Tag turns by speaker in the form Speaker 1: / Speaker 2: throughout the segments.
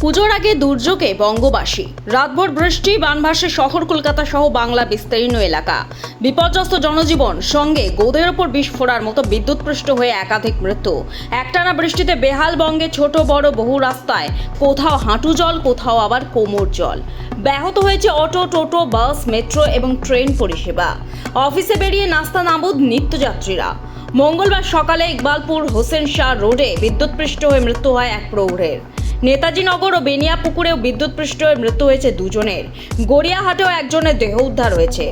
Speaker 1: পুজোর আগে দুর্যোগে বঙ্গবাসী। রাতভর বৃষ্টি, বানভাসে শহর কলকাতা সহ বাংলা বিস্তীর্ণ এলাকা। বিপর্যস্ত জনজীবন, সঙ্গে গোদের ওপর বিষ বিস্ফোরার মতো বিদ্যুৎপৃষ্ট হয়ে একাধিক মৃত্যু। একটানা বৃষ্টিতে বেহাল বঙ্গে ছোট বড় বহু রাস্তায়, কোথাও হাঁটু জল, কোথাও আবার কোমর জল। ব্যাহত হয়েছে অটো, টোটো, বাস, মেট্রো এবং ট্রেন পরিষেবা। অফিসে বেরিয়ে নাস্তা নাবুদ নিত্যযাত্রীরা। মঙ্গলবার সকালে ইকবালপুর হোসেন শাহ রোডে বিদ্যুৎপৃষ্ট হয়ে মৃত্যু হয় এক প্রৌঢ়ের। নেতাজি নগর ও বেনিয়াপুকুরেও বিদ্যুৎপৃষ্ট হয়ে মৃত্যু হয়েছে দুজনের। গড়িয়াহাটেও একজনের দেহ উদ্ধার হয়েছে।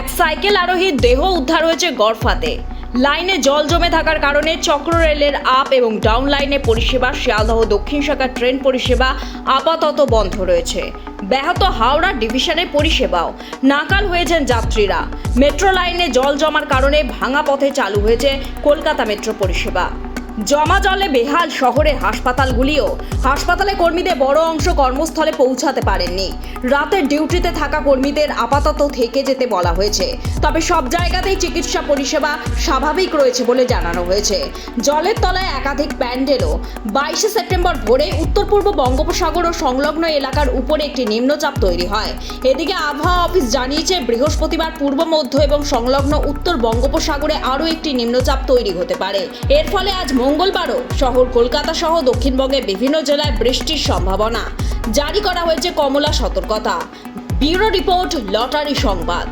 Speaker 1: এক সাইকেল আরোহীর দেহ উদ্ধার হয়েছে গড়ফাতে। লাইনে জল জমে থাকার কারণে চক্র রেলের আপ এবং ডাউন লাইনে পরিষেবা, শিয়ালদহ দক্ষিণ শাখার ট্রেন পরিষেবা আপাতত বন্ধ রয়েছে। ব্যাহত হাওড়া ডিভিশনের পরিষেবাও। নাকাল হয়েছেন যাত্রীরা। মেট্রো লাইনে জল জমার কারণে ভাঙা পথে চালু হয়েছে কলকাতা মেট্রো পরিষেবা। জমা জলে বেহাল শহরের হাসপাতালগুলিও। হাসপাতালে কর্মীদের বড় অংশ কর্মস্থলে পৌঁছাতে পারেননি। রাতের ডিউটিতে থাকা কর্মীদের আপাতত থেকে যেতে বলা হয়েছে। তবে সব জায়গাতেই চিকিৎসা পরিষেবা স্বাভাবিক রয়েছে বলে জানানো হয়েছে। জলের তলায় একাধিক প্যান্ডেলও। বাইশে সেপ্টেম্বর ভোরে উত্তর পূর্ব বঙ্গোপসাগর ও সংলগ্ন এলাকার উপরে একটি নিম্নচাপ তৈরি হয়। এদিকে আবহাওয়া অফিস জানিয়েছে, বৃহস্পতিবার পূর্ব, মধ্য এবং সংলগ্ন উত্তর বঙ্গোপসাগরে আরও একটি নিম্নচাপ তৈরি হতে পারে। এর ফলে আজ মঙ্গলবারও শহর কলকাতা সহ দক্ষিণবঙ্গে বিভিন্ন জেলায় বৃষ্টির সম্ভাবনা। জারি করা হয়েছে কমলা সতর্কতা। ব্যুরো রিপোর্ট, লটারি সংবাদ।